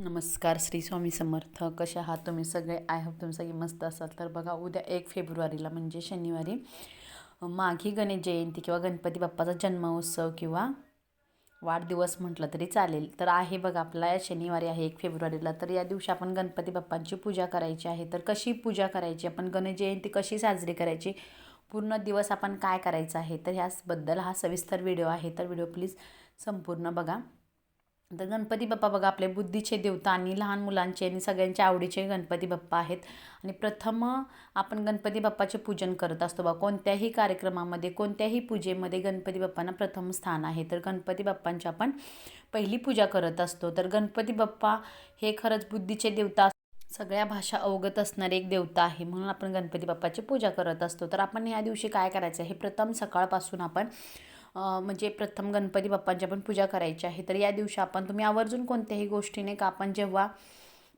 नमस्कार श्री स्वामी समर्थ. कसे आहात तुम्ही सगळे? आय होप तुम्ही सगळे मस्त असाल. तर बघा उद्या एक फेब्रुवारीला म्हणजे शनिवारी माघी गणेश जयंती किंवा गणपती बाप्पाचा जन्मोत्सव किंवा वाढदिवस म्हटलं तरी चालेल. तर आहे बघा आपला या शनिवारी आहे एक फेब्रुवारीला. तर या दिवशी आपण गणपती बाप्पांची पूजा करायची आहे. तर कशी पूजा करायची? आपण गणेश जयंती कशी साजरी करायची? पूर्ण दिवस आपण काय करायचं आहे? तर ह्याचबद्दल हा सविस्तर व्हिडिओ आहे. तर व्हिडिओ प्लीज संपूर्ण बघा. तर गणपती बाप्पा बघा आपले बुद्धीचे देवता आणि लहान मुलांचे आणि सगळ्यांचे आवडीचे गणपती बाप्पा आहेत. आणि प्रथम आपण गणपती बाप्पाचे पूजन करत असतो बा कोणत्याही कार्यक्रमामध्ये कोणत्याही पूजेमध्ये गणपती बाप्पांना प्रथम स्थान आहे. तर गणपती बाप्पांची आपण पहिली पूजा करत असतो. तर गणपती बाप्पा हे खरंच बुद्धीचे देवता सगळ्या भाषा अवगत असणारे एक देवता आहे. म्हणून आपण गणपती बाप्पाची पूजा करत असतो. तर आपण या दिवशी काय करायचं? आहे हे प्रथम सकाळपासून आपण म्हणजे प्रथम गणपती बाप्पांची आपण पूजा करायची आहे. तर या दिवशी आपण तुम्ही आवर्जून कोणत्याही गोष्टीने का आपण जेव्हा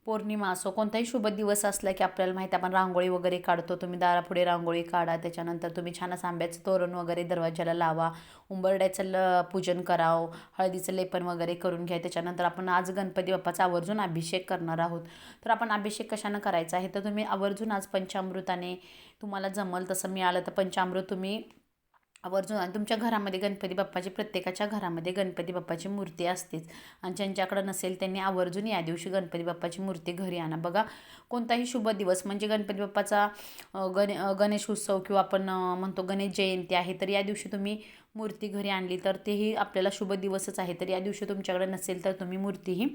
पौर्णिमा असो कोणताही शुभ दिवस असला की आपल्याला माहिती आपण रांगोळी वगैरे काढतो तुम्ही दारापुढे रांगोळी काढा त्याच्यानंतर तुम्ही छान असं आंब्याचं तोरण वगैरे दरवाज्याला लावा उंबरड्याचं ल पूजन करावं हळदीचं लेपन वगैरे करून घ्या त्याच्यानंतर आपण आज गणपती बाप्पाचा आवर्जून अभिषेक करणार आहोत. तर आपण अभिषेक कशानं करायचा आहे? तर तुम्ही आवर्जून आज पंचामृताने तुम्हाला जमल तसं मिळालं तर पंचामृत तुम्ही आवर्जून आणि तुमच्या घरामध्ये गणपती बाप्पाची प्रत्येकाच्या घरामध्ये गणपती बाप्पाची मूर्ती असतेच. आणि ज्यांच्याकडं नसेल त्यांनी आवर्जून या दिवशी गणपती बाप्पाची मूर्ती घरी आणा. बघा कोणताही शुभ दिवस म्हणजे गणपती बाप्पाचा गणे गणेश उत्सव किंवा आपण म्हणतो गणेश जयंती आहे तर या दिवशी तुम्ही मूर्ती घरी आणली तर तेही आपल्याला शुभ दिवसच आहे. तर या दिवशी तुमच्याकडे नसेल तर तुम्ही मूर्तीही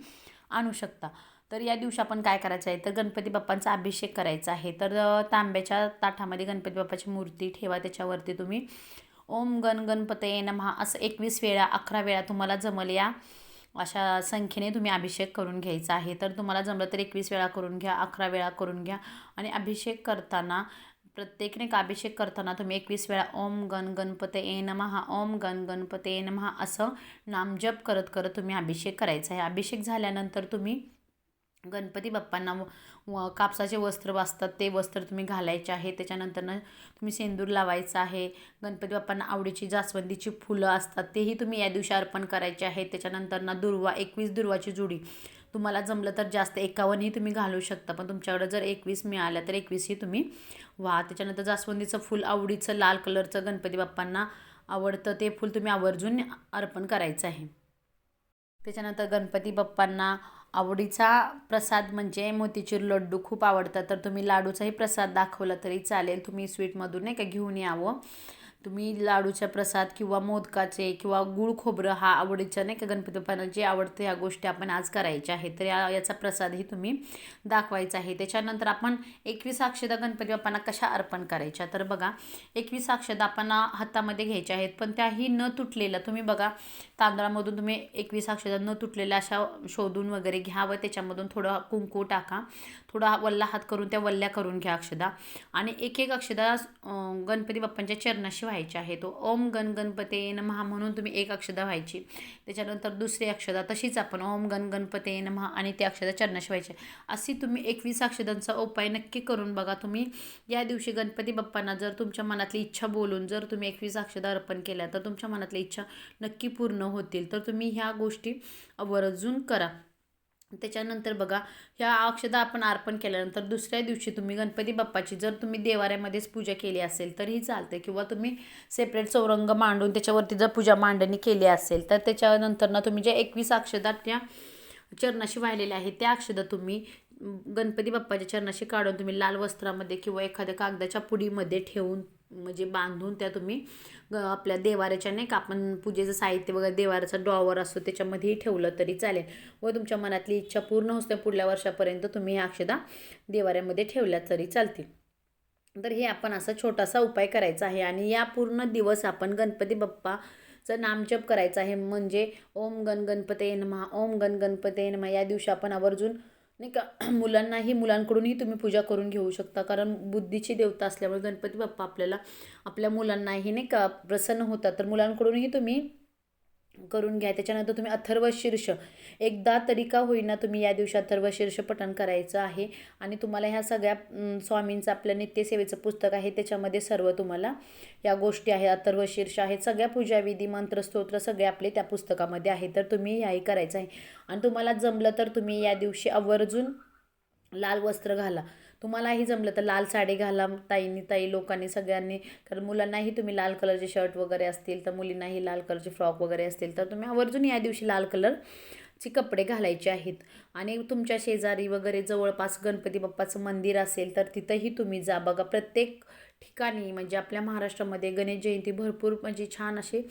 आणू शकता. तर या दिवशी आपण काय करायचं आहे? तर गणपती बाप्पांचा अभिषेक करायचा आहे. तर तांब्याच्या ताठामध्ये गणपती बाप्पाची मूर्ती ठेवा त्याच्यावरती तुम्ही ओम गण गणपतये नमहा असं एकवीस वेळा अकरा वेळा तुम्हाला जमल या अशा संख्येने तुम्ही अभिषेक करून घ्यायचा आहे. तर तुम्हाला जमलं तर एकवीस वेळा करून घ्या अकरा वेळा करून घ्या. आणि अभिषेक करताना प्रत्येकने अभिषेक करताना तुम्ही एकवीस वेळा ओम गण गणपते ए नमहा ओम गण गणपते ए नमहा असं नामजप करत करत तुम्ही अभिषेक करायचा आहे. अभिषेक झाल्यानंतर तुम्ही गणपती बाप्पांना व कापसाचे वस्त्र वाचतात ते वस्त्र तुम्ही घालायचे आहे. त्याच्यानंतरनं तुम्ही सेंदूर लावायचं आहे. गणपती बाप्पांना आवडीची जास्वंदीची फुलं असतात. तेही तुम्ही या दिवशी अर्पण करायचे आहे. त्याच्यानंतरनं दुर्वा एकवीस दुर्वाची जुडी. तुम्हाला जमलं तर जास्त एकावन्नही तुम्ही घालू शकता. पण तुमच्याकडं जर एकवीस मिळाल्या तर एकवीसही तुम्ही व्हा. त्याच्यानंतर जास्वंदीचं फुल आवडीचं लाल कलरचं गणपती बाप्पांना आवडतं ते फूल तुम्ही आवर्जून अर्पण करायचं आहे. त्याच्यानंतर गणपती बाप्पांना आवडीचा प्रसाद म्हणजे मोतीचूर लड्डू खूप आवडतात. तर तुम्ही लाडूचाही प्रसाद दाखवला तरी चालेल. तुम्ही स्वीटमधून नाही का घेऊन यावं. तुम्ही लाडूचा प्रसाद किंवा मोदकाचे किंवा गुळ खोबरं हा आवडीच्या नाही का गणपती बाप्पांना जे आवडतं ह्या गोष्टी आपण आज करायच्या आहेत तर या याचा प्रसादही तुम्ही दाखवायचा आहे. त्याच्यानंतर आपण एकवीस अक्षदा गणपती बाप्पांना कशा अर्पण करायच्या? तर बघा एकवीस अक्षदा आपण हातामध्ये घ्यायच्या आहेत पण त्याही न तुटलेल्या तुम्ही बघा तांदळामधून तुम्ही एकवीस अक्षदा न तुटलेल्या अशा शोधून वगैरे घ्या व त्याच्यामधून थोडं कुंकू टाका. थोडा वल्ला हात करून त्या वल्ल्या करून घ्या अक्षदा आणि एक एक अक्षदा गणपती बाप्पांच्या चरणाशिवाय व्हायची आहे. तो ओम गण गणपते नमहा म्हणून तुम्ही एक अक्षदा व्हायची. त्याच्यानंतर दुसरी अक्षदा तशीच आपण ओम गण गणपते नमहा आणि त्या अक्षदा चरणश व्हायची. अशी तुम्ही एकवीस अक्षदांचा उपाय नक्की करून बघा. तुम्ही या दिवशी गणपती बाप्पांना जर तुमच्या मनातली इच्छा बोलून जर तुम्ही एकवीस अक्षदा अर्पण केल्या तर तुमच्या मनातली इच्छा नक्की पूर्ण होतील. तर तुम्ही ह्या गोष्टी आवर्जून करा. त्याच्यानंतर बघा ह्या अक्षदा आपण अर्पण केल्यानंतर दुसऱ्या दिवशी तुम्ही गणपती बाप्पाची जर तुम्ही देवाऱ्यामध्येच पूजा केली असेल तरीही चालते किंवा तुम्ही सेपरेट चौरंग मांडून त्याच्यावरती जर पूजा मांडणी केली असेल तर त्याच्यानंतर ना तुम्ही ज्या एकवीस अक्षदा त्या चरणाशी वाहिलेल्या आहेत त्या अक्षदा तुम्ही गणपती बाप्पाच्या चरणाशी काढून तुम्ही लाल वस्त्रामध्ये किंवा एखाद्या कागदाच्या पुडीमध्ये ठेवून म्हणजे बांधून त्या तुम्ही आपल्या देवाऱ्याच्या नाही का आपण पूजेचं साहित्य वगैरे देवाऱ्याचा डॉवर असतो त्याच्यामध्येही ठेवलं तरी चालेल. व तुमच्या मनातली इच्छा पूर्ण होते पुढल्या वर्षापर्यंत तुम्ही ह्या अक्षदा देवाऱ्यामध्ये ठेवल्या तरी चालतील. तर हे आपण असा छोटासा उपाय करायचा आहे आणि या पूर्ण दिवस आपण गणपती बाप्पाचं नामजप करायचं आहे. म्हणजे ओम गण गणपते नमहा ओम गण गणपते नमहा या दिवशी आपण आवर्जून नाही का मुलांनाही मुलांकडूनही तुम्ही पूजा करून घेऊ शकता. कारण बुद्धीची देवता असल्यामुळे गणपती बाप्पा आपल्याला आपल्या मुलांनाही नाही का प्रसन्न होतात. तर मुलांकडूनही तुम्ही करून घ्या. त्याच्यानंतर तुम्ही अथर्व शीर्ष. एकदा तरी का होईना तुम्ही या दिवशी अथर्व शीर्ष पठण करायचं आहे. आणि तुम्हाला ह्या सगळ्या स्वामींचं आपल्या नित्यसेवेचं पुस्तक आहे. त्याच्यामध्ये सर्व तुम्हाला या गोष्टी आहे अथर्व शीर्ष आहेत. सगळ्या पूजाविधी मंत्रस्तोत्र सगळे आपले त्या पुस्तकामध्ये आहे. तर तुम्ही याही करायचं आहे. आणि तुम्हाला जमलं तर तुम्ही या दिवशी आवर्जून लाल वस्त्र घाला. तुम्हालाही जमलं तर लाल साडी घाला ताईंनी ताई लोकांनी सगळ्यांनी. कारण मुलांनाही तुम्ही लाल कलरचे शर्ट वगैरे असतील तर मुलींनाही लाल कलरचे फ्रॉक वगैरे असतील तर तुम्ही आवर्जून या दिवशी लाल कलरचे कपडे घालायचे आहेत. आणि तुमच्या शेजारी वगैरे जवळपास गणपती बाप्पाचं मंदिर असेल तर तिथंही तुम्ही जा. बघा प्रत्येक ठिकाणी म्हणजे आपल्या महाराष्ट्रामध्ये गणेश जयंती भरपूर म्हणजे छान असे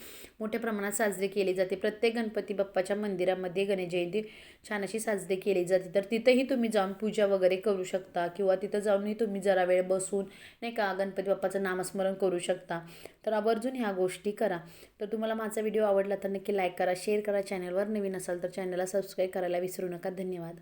मोठ्या प्रमाणात साजरी केली जाते. प्रत्येक गणपती बाप्पाच्या मंदिरामध्ये गणेश जयंती छान अशी साजरी केली जाते. तर तिथंही तुम्ही जाऊन पूजा वगैरे करू शकता किंवा तिथं जाऊनही तुम्ही जरा वेळ बसून नाही का गणपती बाप्पाचं नामस्मरण करू शकता. तर आवर्जून ह्या गोष्टी करा. तर तुम्हाला माझा व्हिडिओ आवडला तर नक्की लाईक करा शेअर करा. चॅनलवर नवीन असाल तर चॅनलला सबस्क्राईब करायला विसरू नका. धन्यवाद.